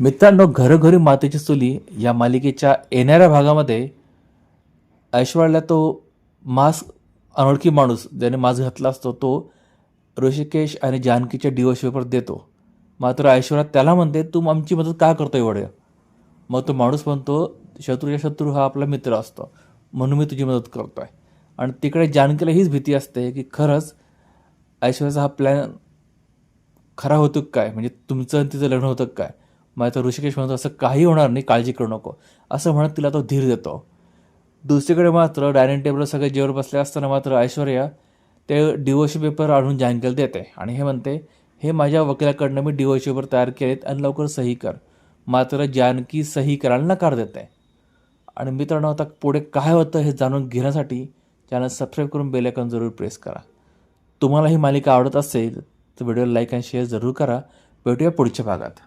मित्रांनो घरोघरी मातेची चुली या मालिकेच्या येणाऱ्या भागामध्ये ऐश्वर्याला तो मास्क अनोळखी माणूस ज्याने मास्क घातला असतो तो ऋषिकेश आणि जानकीच्या डिवोर्स पेपर देतो. मात्र ऐश्वर्या त्याला म्हणते तू आमची मदत का करतो एवढे मग तो माणूस म्हणतो शत्रूच्या शत्रू हा आपला मित्र असतो म्हणून मी तुझी मदत करतो आहे आणि तिकडे जानकीला हीच भीती असते की खरंच ऐश्वर्याचा हा प्लॅन खरा होतो काय? म्हणजे तुमचं आणि तिचं लग्न होतं काय? मग आता ऋषिकेश म्हणतो असं काही होणार नाही काळजी करू नको. असं म्हणत तिला तो धीर देतो. दुसरीकडे मात्र डायनिंग टेबलवर सगळे जेवर बसले असताना मात्र ऐश्वर्या ते डिवोर्स पेपर आणून जानकीला देते आणि हे म्हणते हे माझ्या वकिलाकडनं मी डिवोर्स पेपर तयार केलेत आणि लवकर सही कर. मात्र जानकी सही करायला नकार देते. आणि मित्रांनो आता पुढे काय होतं हे जाणून घेण्यासाठी चॅनल सबस्क्राईब करून बेल जरूर प्रेस करा. तुम्हाला ही मालिका आवडत असेल तर व्हिडिओला लाईक आणि शेअर जरूर करा. भेटूया पुढच्या भागात.